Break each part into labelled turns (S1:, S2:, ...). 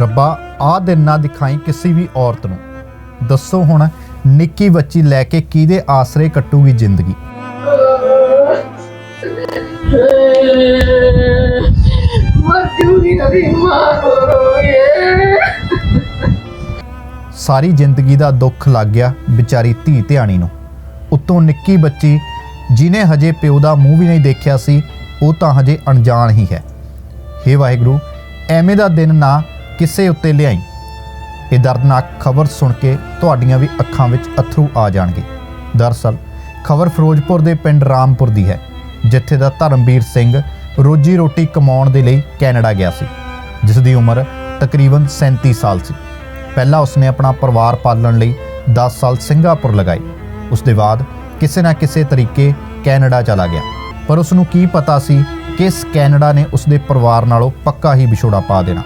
S1: ਰੱਬਾ, ਆਹ ਦਿਨ ਨਾ ਦਿਖਾਈ ਕਿਸੇ ਵੀ ਔਰਤ ਨੂੰ। ਦੱਸੋ ਹੁਣ, ਨਿੱਕੀ ਬੱਚੀ ਲੈ ਕੇ ਕਿਹਦੇ ਆਸਰੇ ਕੱਟੂਗੀ ਜ਼ਿੰਦਗੀ? ਸਾਰੀ ਜ਼ਿੰਦਗੀ ਦਾ ਦੁੱਖ ਲੱਗ ਗਿਆ ਵਿਚਾਰੀ ਧੀ ਧਿਆਣੀ ਨੂੰ। ਉੱਤੋਂ ਨਿੱਕੀ ਬੱਚੀ, ਜਿਨੇ ਹਜੇ ਪਿਓ ਦਾ ਮੂੰਹ ਵੀ ਨਹੀਂ ਦੇਖਿਆ ਸੀ, ਉਹ ਤਾਂ ਹਜੇ ਅਣਜਾਣ ਹੀ ਹੈ। ਹੇ ਵਾਹਿਗੁਰੂ, ਐਵੇਂ ਦਾ ਦਿਨ ਨਾ ਕਿਸੇ ਉੱਤੇ ਲਿਆਈ। ਇਹ ਦਰਦਨਾਕ ਖਬਰ ਸੁਣ ਕੇ ਤੁਹਾਡੀਆਂ ਵੀ ਅੱਖਾਂ ਵਿੱਚ ਅਥਰੂ ਆ ਜਾਣਗੇ। ਦਰਸਲ ਖਬਰ ਫਿਰੋਜ਼ਪੁਰ ਦੇ ਪਿੰਡ ਰਾਮਪੁਰ ਦੀ ਹੈ, ਜਿੱਥੇ ਦਾ ਧਰਮਵੀਰ ਸਿੰਘ ਰੋਜੀ ਰੋਟੀ ਕਮਾਉਣ ਦੇ ਲਈ ਕੈਨੇਡਾ ਗਿਆ ਸੀ ਜਿਸ ਦੀ ਉਮਰ ਤਕਰੀਬਨ 37 ਸਾਲ ਸੀ। ਪਹਿਲਾਂ ਉਸਨੇ ਆਪਣਾ ਪਰਿਵਾਰ ਪਾਲਣ ਲਈ 10 ਸਾਲ ਸਿੰਗਾਪੁਰ ਲਗਾਏ। ਉਸ ਦੇ ਬਾਅਦ ਕਿਸੇ ਨਾ ਕਿਸੇ ਤਰੀਕੇ ਕੈਨੇਡਾ ਚਲਾ ਗਿਆ। ਪਰ ਉਸ ਨੂੰ ਕੀ ਪਤਾ ਸੀ ਕਿ ਇਸ ਕੈਨੇਡਾ ਨੇ ਉਸ ਦੇ ਪਰਿਵਾਰ ਨਾਲੋਂ ਪੱਕਾ ਹੀ ਵਿਛੋੜਾ ਪਾ ਦੇਣਾ।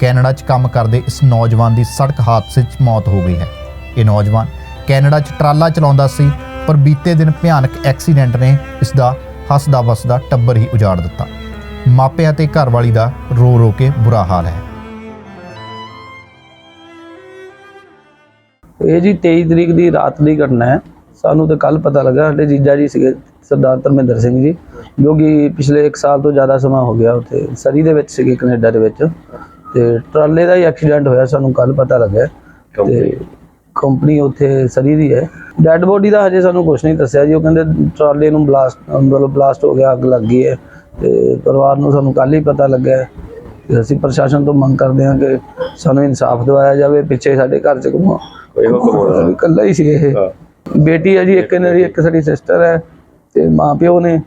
S1: ਕੈਨੇਡਾ 'ਚ ਕੰਮ ਕਰਦੇ ਇਸ ਨੌਜਵਾਨ ਦੀ ਸੜਕ ਹਾਦਸੇ 'ਚ ਮੌਤ ਹੋ ਗਈ ਹੈ। ਇਹ ਨੌਜਵਾਨ ਕੈਨੇਡਾ 'ਚ ਟਰਾਲਾ ਚਲਾਉਂਦਾ ਸੀ, ਪਰ ਬੀਤੇ ਦਿਨ ਭਿਆਨਕ ਐਕਸੀਡੈਂਟ ਨੇ ਇਸ ਦਾ ਹੱਸਦਾ ਵਸਦਾ ਟੱਬਰ ਹੀ ਉਜਾੜ ਦਿੱਤਾ। ਮਾਪਿਆਂ ਤੇ ਘਰਵਾਲੀ ਦਾ ਰੋ ਰੋ ਕੇ ਬੁਰਾ ਹਾਲ ਹੈ।
S2: ਇਹ ਜੀ 23 ਤਰੀਕ ਦੀ ਰਾਤ ਦੀ ਘਟਨਾ ਹੈ। ਸਾਨੂੰ ਤਾਂ ਕੱਲ ਪਤਾ ਲੱਗਾ, ਸਾਡੇ ਜੀਜਾ ਜੀ ਸੀਗੇ ਸਰਦਾਰ ਧਰਮਿੰਦਰ ਸਿੰਘ ਜੀ, ਜੋ ਕਿ ਪਿਛਲੇ 1 ਸਾਲ ਤੋਂ ਜ਼ਿਆਦਾ ਸਮਾਂ ਹੋ ਗਿਆ ਉੱਥੇ, ਸਰੀ ਦੇ ਵਿੱਚ ਸੀਗੇ, ਕੈਨੇਡਾ ਦੇ ਵਿੱਚ। ਤੇ ਟਰਾਲੇ ਦਾ ਹੀ ਐਕਸੀਡੈਂਟ ਹੋਇਆ ਸਾਨੂੰ ਕੱਲ ਪਤਾ ਲੱਗਾ ਤੇ ਕੰਪਨੀ ਉੱਥੇ ਸਰੀ ਦੀ ਹੈ। ਡੈੱਡ ਬੋਡੀ ਦਾ ਹਜੇ ਸਾਨੂੰ ਕੁਝ ਨਹੀਂ ਦੱਸਿਆ ਜੀ ਉਹ ਕਹਿੰਦੇ ਟਰਾਲੇ ਨੂੰ ਬਲਾਸਟ ਮਤਲਬ ਬਲਾਸਟ ਹੋ ਗਿਆ ਅੱਗ ਲੱਗ ਗਈ ਹੈ। ਤੇ ਪਰਿਵਾਰ ਨੂੰ ਸਾਨੂੰ ਕੱਲ ਹੀ ਪਤਾ ਲੱਗਾ ਤੇ ਅਸੀਂ ਪ੍ਰਸ਼ਾਸਨ ਤੋਂ ਮੰਗ ਕਰਦੇ ਹਾਂ ਕਿ ਸਾਨੂੰ ਇਨਸਾਫ ਦਿਵਾਇਆ ਜਾਵੇ ਪਿੱਛੇ ਸਾਡੇ ਘਰ ਚ ਕਮਾ
S3: ਕੋਈ ਹੁਕਮ
S2: ਇਕੱਲਾ ਹੀ ਸੀ ਇਹ। ਬੇਟੀ ਹੈ ਜੀ ਇੱਕ ਇਹਨਾਂ ਦੀ ਇੱਕ ਸਾਡੀ ਸਿਸਟਰ ਹੈ ਤੇ ਮਾਂ ਪਿਓ ਨੇ।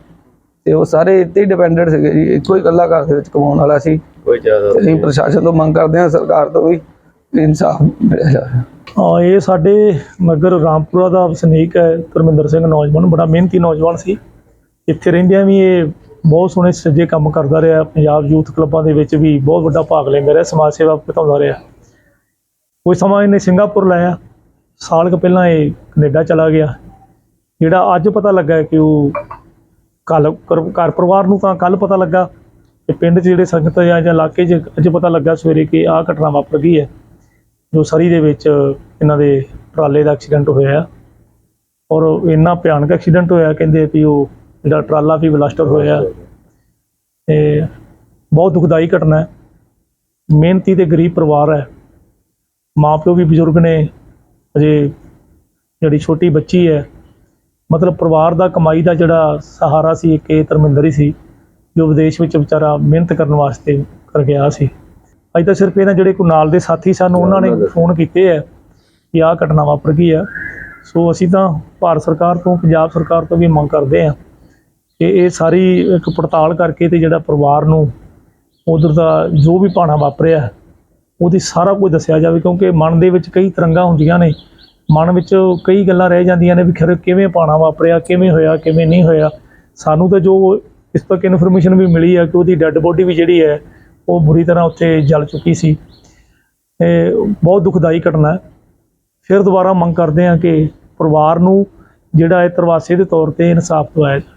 S2: ਤੇ ਉਹ ਸਾਰੇ ਇੱਥੇ ਹੀ ਡਿਪੈਂਡੈਂਟ ਸੀਗੇ ਜੀ ਇੱਕੋ ਹੀ ਇਕੱਲਾ ਘਰ ਦੇ ਵਿੱਚ ਕਮਾਉਣ ਵਾਲਾ ਸੀ।
S3: ਕੋਈ ਜ਼ਿਆਦਾ
S2: ਤੇ ਅਸੀਂ ਪ੍ਰਸ਼ਾਸਨ ਤੋਂ ਮੰਗ ਕਰਦੇ ਹਾਂ ਸਰਕਾਰ ਤੋਂ ਵੀ ਇਨਸਾਫ ਮਿਲਿਆ ਜਾਵੇ।
S4: ਹਾਂ ਇਹ ਸਾਡੇ ਨਗਰ ਰਾਮਪੁਰਾ ਦਾ ਵਸਨੀਕ ਹੈ ਧਰਮਿੰਦਰ ਸਿੰਘ ਨੌਜਵਾਨ ਬੜਾ ਮਿਹਨਤੀ ਨੌਜਵਾਨ ਸੀ। ਇੱਥੇ ਰਹਿੰਦਿਆਂ ਵੀ ਇਹ ਬਹੁਤ ਸੋਹਣੇ ਸੱਜੇ ਕੰਮ ਕਰਦਾ ਰਿਹਾ ਪੰਜਾਬ ਯੂਥ ਕਲੱਬਾਂ ਦੇ ਵਿੱਚ ਵੀ ਬਹੁਤ ਵੱਡਾ ਭਾਗ ਲੈਂਦਾ ਰਿਹਾ ਸਮਾਜ ਸੇਵਾ ਵਧਾਉਂਦਾ ਰਿਹਾ। ਕੋਈ ਸਮਾਂ ਇਹਨੇ ਸਿੰਗਾਪੁਰ ਲਾਇਆ ਸਾਲ ਕੁ ਪਹਿਲਾਂ ਇਹ ਕੈਨੇਡਾ ਚਲਾ ਗਿਆ। ਜਿਹੜਾ ਅੱਜ ਪਤਾ ਲੱਗਾ ਕਿ ਉਹ ਕੱਲ ਘਰ ਪਰਿਵਾਰ ਨੂੰ ਤਾਂ ਕੱਲ ਪਤਾ ਲੱਗਾ ਤੇ ਪਿੰਡ 'ਚ ਜਿਹੜੇ ਸੰਗਤ ਜਾਂ ਜਾਂ ਇਲਾਕੇ 'ਚ, ਅੱਜ ਪਤਾ ਲੱਗਾ ਸਵੇਰੇ ਕਿ ਆਹ ਘਟਨਾ ਵਾਪਰ ਗਈ ਹੈ, ਜੋ ਸਰੀ ਦੇ ਵਿੱਚ ਇਹਨਾਂ ਦੇ ਟਰਾਲੇ ਦਾ ਐਕਸੀਡੈਂਟ ਹੋਇਆ ਔਰ ਇੰਨਾ ਭਿਆਨਕ ਐਕਸੀਡੈਂਟ ਹੋਇਆ, ਕਹਿੰਦੇ ਵੀ ਉਹ ਜਿਹੜਾ ਟਰਾਲਾ ਵੀ ਬਲਾਸਟਰ ਹੋਇਆ। ਤੇ ਬਹੁਤ ਦੁਖਦਾਈ ਘਟਨਾ ਹੈ। ਮਿਹਨਤੀ ਤੇ ਗਰੀਬ ਪਰਿਵਾਰ ਹੈ। ਮਾਪਿਓ ਵੀ ਬਜ਼ੁਰਗ ਨੇ ਅਜੇ ਜਿਹੜੀ ਛੋਟੀ ਬੱਚੀ ਹੈ, ਮਤਲਬ ਪਰਿਵਾਰ ਦਾ ਕਮਾਈ ਦਾ ਜਿਹੜਾ ਸਹਾਰਾ ਸੀ, ਇੱਕ ਇਹ ਧਰਮਿੰਦਰ ਹੀ ਸੀ। ਜੋ ਵਿਦੇਸ਼ ਵਿੱਚ ਵਿਚਾਰਾ ਮਿਹਨਤ ਕਰਨ ਵਾਸਤੇ ਕਰ ਗਿਆ ਸੀ। ਅੱਜ ਤਾਂ ਸਿਰਫ ਇਹਨਾਂ ਜਿਹੜੇ ਕੋਈ ਨਾਲ ਦੇ ਸਾਥੀ ਸਨ, ਉਹਨਾਂ ਨੇ ਫੋਨ ਕੀਤੇ ਹੈ ਕਿ ਆਹ ਘਟਨਾ ਵਾਪਰ ਗਈ ਆ। ਸੋ ਅਸੀਂ ਤਾਂ ਭਾਰਤ ਸਰਕਾਰ ਤੋਂ, ਪੰਜਾਬ ਸਰਕਾਰ ਤੋਂ ਵੀ ਮੰਗ ਕਰਦੇ ਹਾਂ ਕਿ ਇਹ ਸਾਰੀ ਇੱਕ ਪੜਤਾਲ ਕਰਕੇ ਤੇ ਜਿਹੜਾ ਪਰਿਵਾਰ ਨੂੰ ਉਧਰ ਦਾ ਜੋ ਵੀ ਭਾਣਾ ਵਾਪਰਿਆ, ਉਹਦੀ ਸਾਰਾ ਕੁਝ ਦੱਸਿਆ ਜਾਵੇ, ਕਿਉਂਕਿ ਮਨ ਦੇ ਵਿੱਚ ਕਈ ਤਰੰਗਾਂ ਹੁੰਦੀਆਂ ਨੇ। ਮਨ ਵਿੱਚ ਕਈ ਗੱਲਾਂ ਰਹਿ ਜਾਂਦੀਆਂ ਨੇ ਵੀ ਖਰੇ ਕਿਵੇਂ ਭਾਣਾ ਵਾਪਰਿਆ, ਕਿਵੇਂ ਹੋਇਆ, ਕਿਵੇਂ ਨਹੀਂ ਹੋਇਆ। ਸਾਨੂੰ ਤਾਂ ਜੋ ਇਸ ਤੱਕ ਇਨਫੋਰਮੇਸ਼ਨ ਵੀ ਮਿਲੀ ਹੈ ਕਿ ਉਹਦੀ ਡੈੱਡ ਬੋਡੀ ਵੀ ਜਿਹੜੀ ਹੈ, ਉਹ ਬੁਰੀ ਤਰ੍ਹਾਂ ਉੱਥੇ ਜਲ ਚੁੱਕੀ ਸੀ। ਇਹ ਬਹੁਤ ਦੁਖਦਾਈ ਘਟਨਾ ਹੈ। ਫਿਰ ਦੁਬਾਰਾ ਮੰਗ ਕਰਦੇ ਹਾਂ ਕਿ ਪਰਿਵਾਰ ਨੂੰ ਜਿਹੜਾ ਇਹ ਤਰਵਾਸੇ ਦੇ ਤੌਰ ਤੇ ਇਨਸਾਫ ਦਿਵਾਇਆ ਜਾਵੇ।